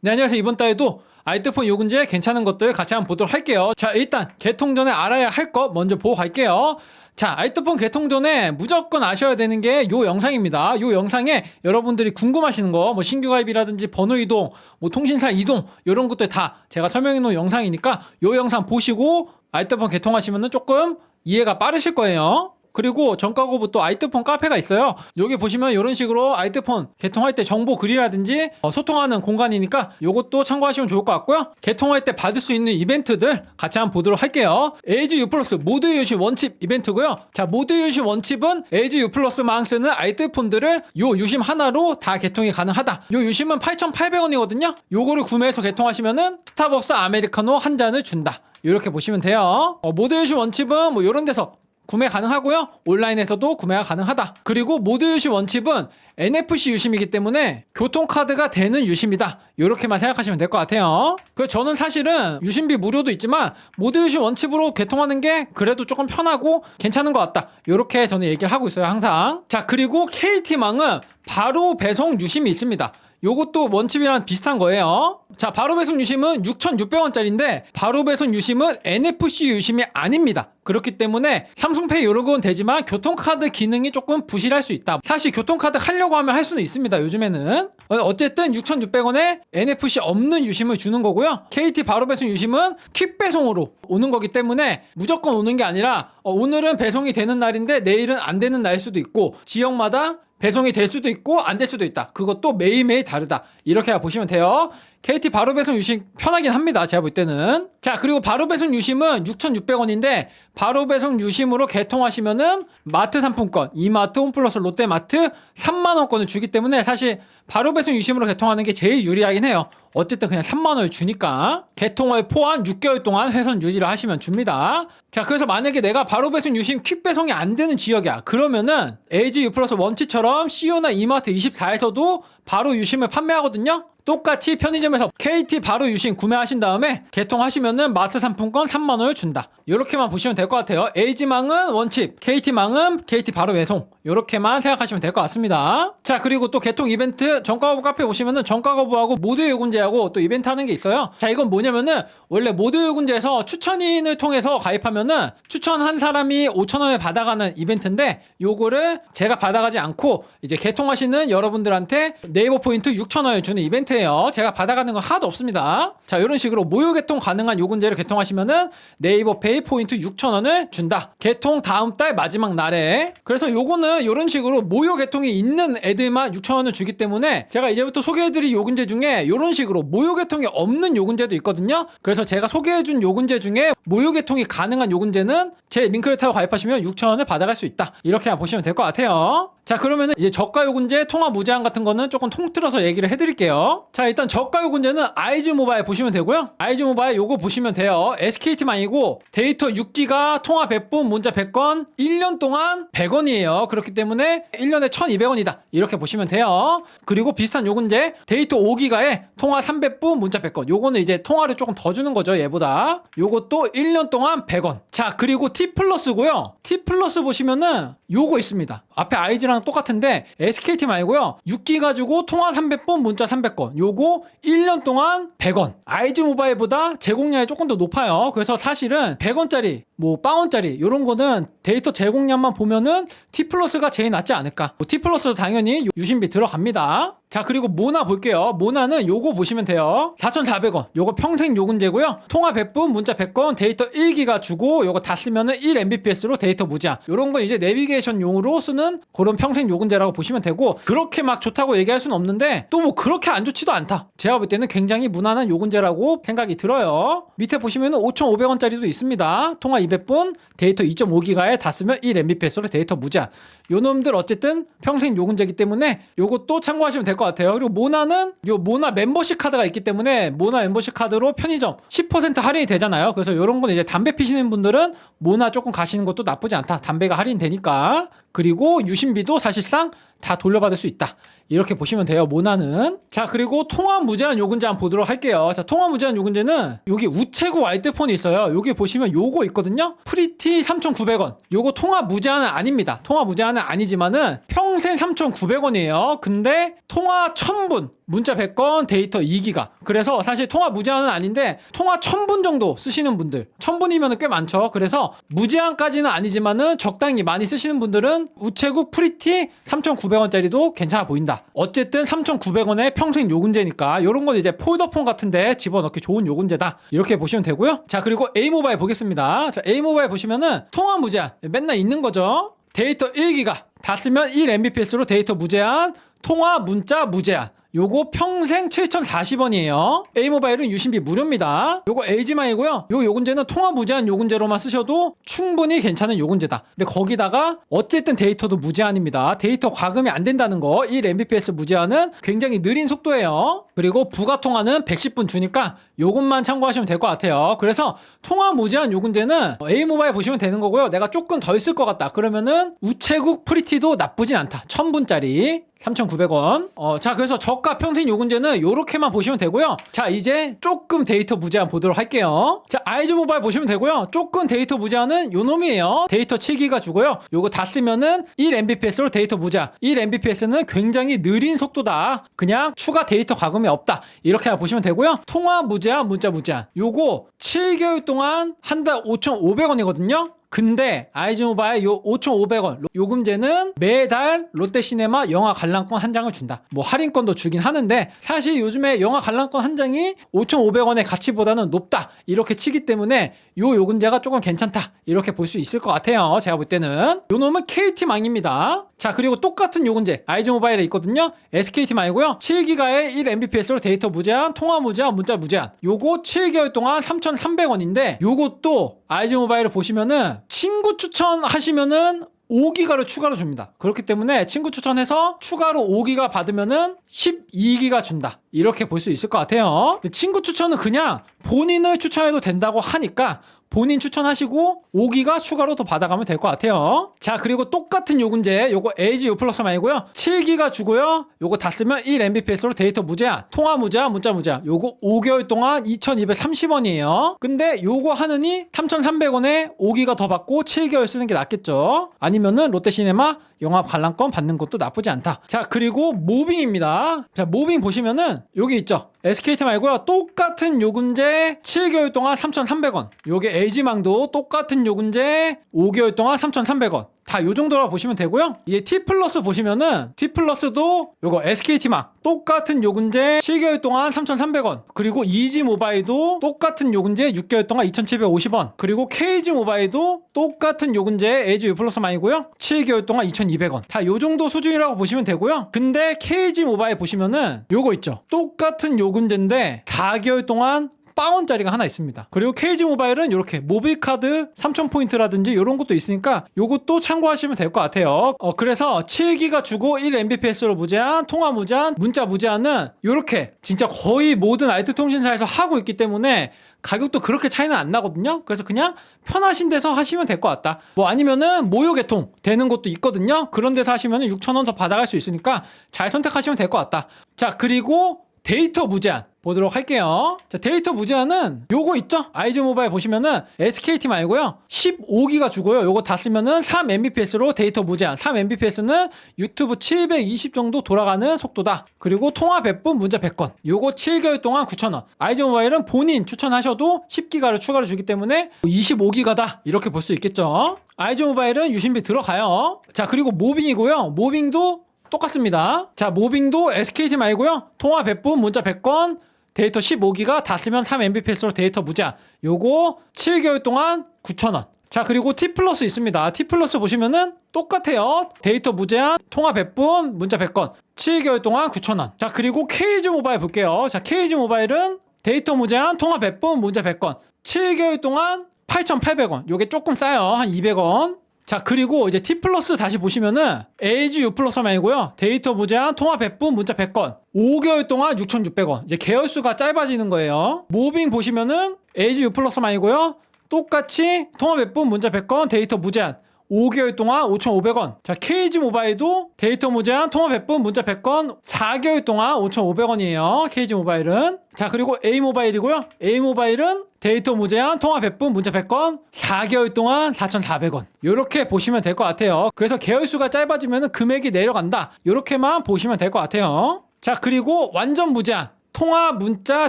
네, 안녕하세요. 이번 달에도 아이트폰 요금제 괜찮은 것들 같이 한번 보도록 할게요. 자, 일단 개통 전에 알아야 할 것 먼저 보고 갈게요. 자, 아이트폰 개통 전에 무조건 아셔야 되는 게 요 영상입니다. 요 영상에 여러분들이 궁금하시는 거, 뭐 신규 가입이라든지 번호 이동, 뭐 통신사 이동, 요런 것들 다 제가 설명해 놓은 영상이니까 요 영상 보시고 아이트폰 개통하시면은 조금 이해가 빠르실 거예요. 그리고 전가고부 또 아이트폰 카페가 있어요. 여기 보시면 이런 식으로 아이트폰 개통할 때 정보 글이라든지 어, 소통하는 공간이니까 이것도 참고하시면 좋을 것 같고요. 개통할 때 받을 수 있는 이벤트들 같이 한번 보도록 할게요. LG U 플러스 모드 유시 원칩 이벤트고요. 자, 모드 유시 원칩은 LG U 플러스만 쓰는 아이트폰들을 요 유심 하나로 다 개통이 가능하다. 요 유심은 8,800원이거든요. 요거를 구매해서 개통하시면은 스타벅스 아메리카노 한 잔을 준다. 이렇게 보시면 돼요. 어, 모드 유시 원칩은 뭐 이런 데서 구매 가능하고요. 온라인에서도 구매가 가능하다. 그리고 모드 유심 원칩은 NFC 유심이기 때문에 교통카드가 되는 유심이다. 이렇게만 생각하시면 될 것 같아요. 그 저는 사실은 유심비 무료도 있지만 모드 유심 원칩으로 개통하는 게 그래도 조금 편하고 괜찮은 것 같다. 이렇게 저는 얘기를 하고 있어요. 항상. 자 그리고 KT망은 바로 배송 유심이 있습니다. 요것도 원칩이랑 비슷한 거예요. 자, 바로 배송 유심은 6,600원짜리인데 바로 배송 유심은 NFC 유심이 아닙니다. 그렇기 때문에 삼성페이 요런 건 되지만 교통카드 기능이 조금 부실할 수 있다. 사실 교통카드 하려고 하면 할 수는 있습니다. 요즘에는. 어, 어쨌든 6,600원에 NFC 없는 유심을 주는 거고요. KT 바로 배송 유심은 퀵 배송으로 오는 거기 때문에 무조건 오는 게 아니라 어, 오늘은 배송이 되는 날인데 내일은 안 되는 날일 수도 있고 지역마다 배송이 될 수도 있고 안 될 수도 있다. 그것도 매일매일 다르다. 이렇게 보시면 돼요. KT 바로 배송 유심 편하긴 합니다. 제가 볼 때는. 자, 그리고 바로 배송 유심은 6,600원인데 바로 배송 유심으로 개통하시면은 마트 상품권, 이마트, 홈플러스, 롯데마트 3만 원권을 주기 때문에 사실 바로 배송 유심으로 개통하는 게 제일 유리하긴 해요. 어쨌든 그냥 3만 원을 주니까 개통을 포함 6개월 동안 회선 유지를 하시면 줍니다. 자, 그래서 만약에 내가 바로 배송 유심 퀵 배송이 안 되는 지역이야. 그러면은 LG U 플러스 원치처럼 CU나 이마트 24에서도 바로 유심을 판매하거든요. 똑같이 편의점에서 KT 바로 유심 구매하신 다음에 개통하시면은 마트 상품권 3만 원을 준다. 이렇게만 보시면 될 것 같아요. LG망은 원칩, KT망은 KT 바로 외송. 이렇게만 생각하시면 될 것 같습니다. 자, 그리고 또 개통 이벤트 정가 거부 카페 보시면은 정가 거부하고 모드 요금제하고 또 이벤트 하는 게 있어요. 자, 이건 뭐냐면은 원래 모드 요금제에서 추천인을 통해서 가입하면은 추천한 사람이 5천 원을 받아가는 이벤트인데 요거를 제가 받아가지 않고 이제 개통하시는 여러분들한테 네이버 포인트 6천 원을 주는 이벤트 예요. 제가 받아가는 건 하나도 없습니다. 자, 이런 식으로 무료 개통 가능한 요금제를 개통하시면은 네이버 페이 포인트 6천 원을 준다. 개통 다음 달 마지막 날에. 그래서 요거는 이런 식으로 무료 개통이 있는 애들만 6천 원을 주기 때문에 제가 이제부터 소개해드릴 요금제 중에 이런 식으로 무료 개통이 없는 요금제도 있거든요. 그래서 제가 소개해준 요금제 중에 무료 개통이 가능한 요금제는 제 링크를 타고 가입하시면 6천 원을 받아갈 수 있다. 이렇게 보시면 될 것 같아요. 자 그러면은 이제 저가 요금제 통화 무제한 같은 거는 조금 통틀어서 얘기를 해드릴게요. 자 일단 저가 요금제는 아이즈 모바일 보시면 되고요. 아이즈 모바일 요거 보시면 돼요. SKT만이고 데이터 6기가 통화 100분 문자 100건 1년 동안 100원이에요. 그렇기 때문에 1년에 1200원이다. 이렇게 보시면 돼요. 그리고 비슷한 요금제 데이터 5기가에 통화 300분 문자 100건 요거는 이제 통화를 조금 더 주는 거죠. 얘보다. 요것도 1년 동안 100원. 자 그리고 T 플러스고요. T 플러스 보시면은 요거 있습니다. 앞에 아이즈랑 똑같은데 SKT 말고요. 6기 가지고 통화 300번, 문자 300건. 요거 1년 동안 100원. 아이즈 모바일보다 제공량이 조금 더 높아요. 그래서 사실은 100원짜리, 뭐 빵원짜리 요런 거는 데이터 제공량만 보면은 T 플러스가 제일 낫지 않을까. 뭐 T 플러스도 당연히 유심비 들어갑니다. 자 그리고 모나 볼게요. 모나는 요거 보시면 돼요. 4,400원. 요거 평생 요금제고요. 통화 100분 문자 100건 데이터 1기가 주고 요거 다 쓰면은 1mbps로 데이터 무제한. 요런 건 이제 내비게이션 용으로 쓰는 그런 평생 요금제라고 보시면 되고 그렇게 막 좋다고 얘기할 수는 없는데 또 뭐 그렇게 안 좋지도 않다. 제가 볼 때는 굉장히 무난한 요금제라고 생각이 들어요. 밑에 보시면은 5,500원짜리도 있습니다. 통화 200분 데이터 2.5기가에 다 쓰면 1mbps로 데이터 무제한. 요 놈들 어쨌든 평생 요금제이기 때문에 요것도 참고하시면 될 것 같아요. 그리고 모나는 요 모나 멤버십 카드가 있기 때문에 모나 멤버십 카드로 편의점 10% 할인이 되잖아요. 그래서 요런 건 이제 담배 피시는 분들은 모나 조금 가시는 것도 나쁘지 않다. 담배가 할인되니까. 그리고 유심비도 사실상 다 돌려받을 수 있다. 이렇게 보시면 돼요. 모나는. 자, 그리고 통화 무제한 요금제 한번 보도록 할게요. 자, 통화 무제한 요금제는 여기 우체국 와이드폰이 있어요. 여기 보시면 요거 있거든요. 프리티 3,900원. 요거 통화 무제한은 아닙니다. 통화 무제한은 아니지만은 평생 3,900원이에요. 근데 통화 1000분, 문자 100건, 데이터 2기가. 그래서 사실 통화 무제한은 아닌데 통화 1000분 정도 쓰시는 분들 1000분이면 꽤 많죠. 그래서 무제한까지는 아니지만은 적당히 많이 쓰시는 분들은 우체국 프리티 3,900원짜리도 괜찮아 보인다. 어쨌든 3,900원에 평생 요금제니까 이런 건 이제 폴더폰 같은데 집어넣기 좋은 요금제다. 이렇게 보시면 되고요. 자 그리고 A 모바일 보겠습니다. 자 A 모바일 보시면은 통화 무제한 맨날 있는 거죠. 데이터 1기가 다 쓰면 1mbps로 데이터 무제한, 통화 문자 무제한. 요거 평생 7,040원이에요. A모바일은 유심비 무료입니다. 요거 LG마이고요. 요 요금제는 통화 무제한 요금제로만 쓰셔도 충분히 괜찮은 요금제다. 근데 거기다가 어쨌든 데이터도 무제한입니다. 데이터 과금이 안 된다는 거. 1mbps 무제한은 굉장히 느린 속도예요. 그리고 부가 통화는 110분 주니까 요것만 참고하시면 될 것 같아요. 그래서 통화 무제한 요금제는 A모바일 보시면 되는 거고요. 내가 조금 더 있을 것 같다. 그러면은 우체국 프리티도 나쁘진 않다. 1000분짜리 3,900원. 어, 자, 그래서 저가 평생 요금제는 요렇게만 보시면 되고요. 자, 이제 조금 데이터 무제한 보도록 할게요. 자, 아이즈 모바일 보시면 되고요. 조금 데이터 무제한은 요 놈이에요. 데이터 7기가 주고요. 요거 다 쓰면은 1mbps로 데이터 무제한. 1mbps는 굉장히 느린 속도다. 그냥 추가 데이터 과금이 없다. 이렇게만 보시면 되고요. 통화 무제한, 문자 무제한. 요거 7개월 동안 한 달 5,500원이거든요. 근데 아이즈모바일 요 5,500원 요금제는 매달 롯데시네마 영화 관람권 한 장을 준다. 뭐 할인권도 주긴 하는데 사실 요즘에 영화 관람권 한 장이 5,500원의 가치보다는 높다. 이렇게 치기 때문에 요 요금제가 조금 괜찮다. 이렇게 볼 수 있을 것 같아요. 제가 볼 때는 요 놈은 KT망입니다. 자 그리고 똑같은 요금제 아이즈 모바일에 있거든요. SKT망이고요. 7기가의 1mbps로 데이터 무제한, 통화 무제한, 문자 무제한. 요거 7개월 동안 3,300원인데 요것도 아이즈 모바일을 보시면은 친구 추천하시면은 5기가를 추가로 줍니다. 그렇기 때문에 친구 추천해서 추가로 5기가 받으면은 12기가 준다. 이렇게 볼 수 있을 것 같아요. 친구 추천은 그냥 본인을 추천해도 된다고 하니까 본인 추천하시고 5기가 추가로 더 받아가면 될 것 같아요. 자, 그리고 똑같은 요금제, 요거 LG U 플러스 말고요. 7기가 주고요. 요거 다 쓰면 1mbps로 데이터 무제한, 통화 무제한, 문자 무제한. 요거 5개월 동안 2,230원이에요. 근데 요거 하느니 3,300원에 5기가 더 받고 7개월 쓰는 게 낫겠죠. 아니면은 롯데시네마 영화 관람권 받는 것도 나쁘지 않다. 자, 그리고 모빙입니다. 자, 모빙 보시면은 여기 있죠. SKT 말고요. 똑같은 요금제 7개월 동안 3,300원. 요게 LG망도 똑같은 요금제 5개월 동안 3,300원. 다 요 정도라 보시면 되고요. 이게 T 플러스 보시면은 T 플러스도 요거 SKT망 똑같은 요금제 7개월 동안 3,300원. 그리고 이지 모바일도 똑같은 요금제 6개월 동안 2,750원. 그리고 KG 모바일도 똑같은 요금제 LG U 플러스망이고요. 7개월 동안 2,200원. 다 요 정도 수준이라고 보시면 되고요. 근데 KG 모바일 보시면은 요거 있죠. 똑같은 요금제인데 4개월 동안 빵원짜리가 하나 있습니다. 그리고 KG 모바일은 이렇게 모빌 카드 3000포인트라든지 이런 것도 있으니까 이것도 참고하시면 될 것 같아요. 어, 그래서 7기가 주고 1mbps로 무제한, 통화 무제한, 문자 무제한은 이렇게 진짜 거의 모든 알트 통신사에서 하고 있기 때문에 가격도 그렇게 차이는 안 나거든요. 그래서 그냥 편하신 데서 하시면 될 것 같다. 뭐 아니면은 모요 개통 되는 것도 있거든요. 그런 데서 하시면은 6,000원 더 받아갈 수 있으니까 잘 선택하시면 될 것 같다. 자, 그리고 데이터 무제한 보도록 할게요. 자, 데이터 무제한은 요거 있죠? 아이즈 모바일 보시면은 SKT 말고요. 15기가 주고요. 요거 다 쓰면은 3mbps로 데이터 무제한. 3mbps는 유튜브 720 정도 돌아가는 속도다. 그리고 통화 100분, 문자 100건. 요거 7개월 동안 9,000원. 아이즈 모바일은 본인 추천하셔도 10기가를 추가로 주기 때문에 25기가다. 이렇게 볼 수 있겠죠? 아이즈 모바일은 유심비 들어가요. 자, 그리고 모빙이고요. 모빙도 똑같습니다. 자, 모빙도 SKT 말고요. 통화 100분, 문자 100건, 데이터 15기가 다 쓰면 3mbps로 데이터 무제한. 요거 7개월 동안 9,000원. 자, 그리고 T 플러스 있습니다. T 플러스 보시면은 똑같아요. 데이터 무제한, 통화 100분, 문자 100건. 7개월 동안 9,000원. 자, 그리고 KG 모바일 볼게요. 자, KG 모바일은 데이터 무제한, 통화 100분, 문자 100건. 7개월 동안 8,800원. 요게 조금 싸요. 한 200원. 자, 그리고 이제 T 플러스 다시 보시면은 LG U 플러스 말고요. 데이터 무제한, 통화 100분, 문자 100건. 5개월 동안 6,600원. 이제 계열 수가 짧아지는 거예요. 모빙 보시면은 LG U 플러스 말고요. 똑같이 통화 100분, 문자 100건, 데이터 무제한. 5개월 동안 5,500원. 자, KG 모바일도 데이터 무제한, 통화 100분, 문자 100건, 4개월 동안 5,500원이에요. KG 모바일은. 자, 그리고 A 모바일이고요. A 모바일은 데이터 무제한, 통화 100분, 문자 100건, 4개월 동안 4,400원. 이렇게 보시면 될 것 같아요. 그래서 계열수가 짧아지면 금액이 내려간다. 이렇게만 보시면 될 것 같아요. 자, 그리고 완전 무제한. 통화, 문자,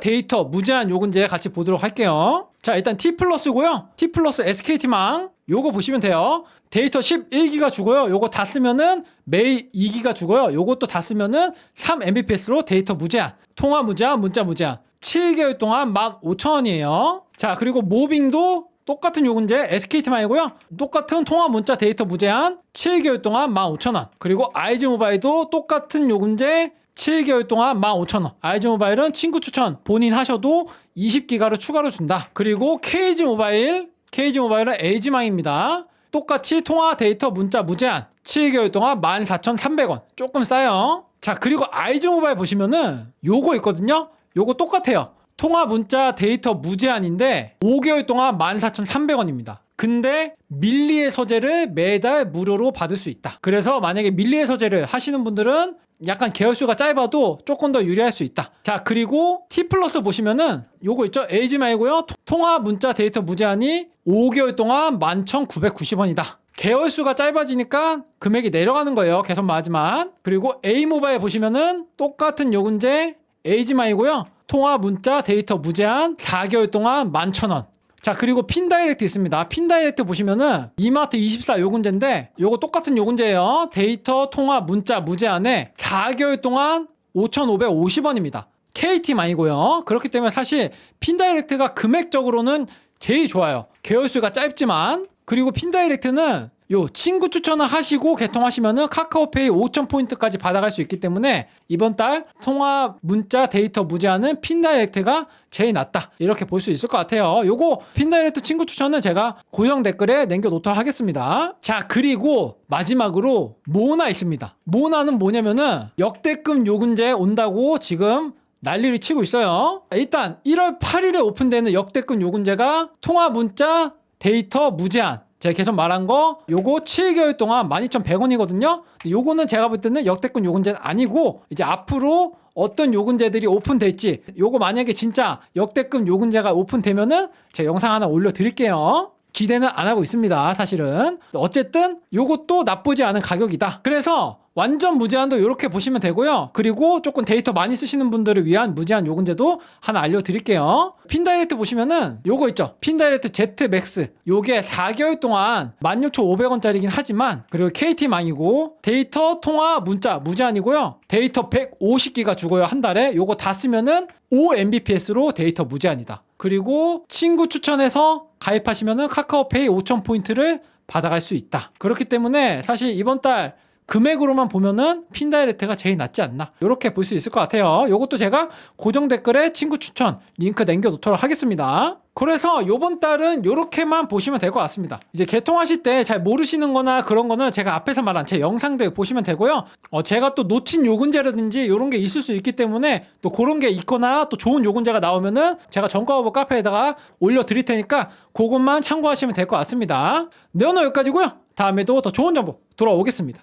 데이터, 무제한 요금제 같이 보도록 할게요. 자, 일단 T 플러스고요. T 플러스 SKT망. 요거 보시면 돼요. 데이터 11기가 주고요. 요거 다 쓰면은 매일 2기가 주고요. 요것도 다 쓰면은 3mbps로 데이터 무제한. 통화 무제한, 문자 무제한. 7개월 동안 15,000원이에요. 자, 그리고 모빙도 똑같은 요금제 SKT망이고요. 똑같은 통화 문자 데이터 무제한 7개월 동안 15,000원. 그리고 아이즈 모바일도 똑같은 요금제 7개월 동안 15,000원. 아이즈 모바일은 친구 추천 본인 하셔도 20기가를 추가로 준다. 그리고 KG 모바일, KG 모바일은 LG망입니다. 똑같이 통화 데이터 문자 무제한 7개월 동안 14,300원. 조금 싸요. 자, 그리고 아이즈 모바일 보시면은 요거 있거든요. 요거 똑같아요. 통화 문자 데이터 무제한인데 5개월 동안 14,300원입니다. 근데 밀리의 서재를 매달 무료로 받을 수 있다. 그래서 만약에 밀리의 서재를 하시는 분들은 약간 개월수가 짧아도 조금 더 유리할 수 있다. 자, 그리고 T 플러스 보시면은 요거 있죠? LG 말고요. 토- 통화 문자 데이터 무제한이 5개월 동안 11,990원이다. 개월수가 짧아지니까 금액이 내려가는 거예요. 개선마지만. 그리고 A 모바일 보시면은 똑같은 요금제 에이지 마이고요. 통화 문자 데이터 무제한 4개월 동안 11,000원. 자 그리고 핀다이렉트 있습니다. 핀다이렉트 보시면은 이마트 24 요금제인데 요거 똑같은 요금제예요. 데이터 통화 문자 무제한에 4개월 동안 5,550원입니다. KT만이고요. 그렇기 때문에 사실 핀다이렉트가 금액적으로는 제일 좋아요. 개월수가 짧지만 그리고 핀다이렉트는 요 친구 추천을 하시고 개통하시면은 카카오페이 5,000포인트까지 받아갈 수 있기 때문에 이번 달 통화 문자 데이터 무제한은 핀다이렉트가 제일 낫다. 이렇게 볼 수 있을 것 같아요. 요거 핀다이렉트 친구 추천은 제가 고정 댓글에 남겨놓도록 하겠습니다. 자, 그리고 마지막으로 모나 있습니다. 모나는 뭐냐면은 역대급 요금제 온다고 지금 난리를 치고 있어요. 일단 1월 8일에 오픈되는 역대급 요금제가 통화 문자 데이터 무제한 제가 계속 말한 거 요거 7개월 동안 12,100원이거든요. 요거는 제가 볼 때는 역대급 요금제는 아니고 이제 앞으로 어떤 요금제들이 오픈될지 요거 만약에 진짜 역대급 요금제가 오픈되면은 제가 영상 하나 올려 드릴게요. 기대는 안 하고 있습니다. 사실은 어쨌든 요것도 나쁘지 않은 가격이다. 그래서 완전 무제한도 이렇게 보시면 되고요. 그리고 조금 데이터 많이 쓰시는 분들을 위한 무제한 요금제도 하나 알려드릴게요. 핀다이렉트 보시면은 요거 있죠. 핀다이렉트 Z 맥스. 요게 4개월 동안 16,500원짜리긴 하지만 그리고 KT망이고 데이터 통화 문자 무제한이고요. 데이터 150기가 주고요. 한 달에 요거 다 쓰면은 5mbps로 데이터 무제한이다. 그리고 친구 추천해서 가입하시면은 카카오페이 5,000포인트를 받아갈 수 있다. 그렇기 때문에 사실 이번 달 금액으로만 보면은 핀다이렉트가 제일 낫지 않나? 이렇게 볼 수 있을 것 같아요. 이것도 제가 고정 댓글에 친구 추천 링크 남겨놓도록 하겠습니다. 그래서 요번 달은 이렇게만 보시면 될 것 같습니다. 이제 개통하실 때 잘 모르시는 거나 그런 거는 제가 앞에서 말한 제 영상들 보시면 되고요. 어, 제가 또 놓친 요금제라든지 이런 게 있을 수 있기 때문에 또 그런 게 있거나 또 좋은 요금제가 나오면은 제가 정가오버 카페에다가 올려드릴 테니까 그것만 참고하시면 될 것 같습니다. 네 오늘 여기까지고요. 다음에도 더 좋은 정보 돌아오겠습니다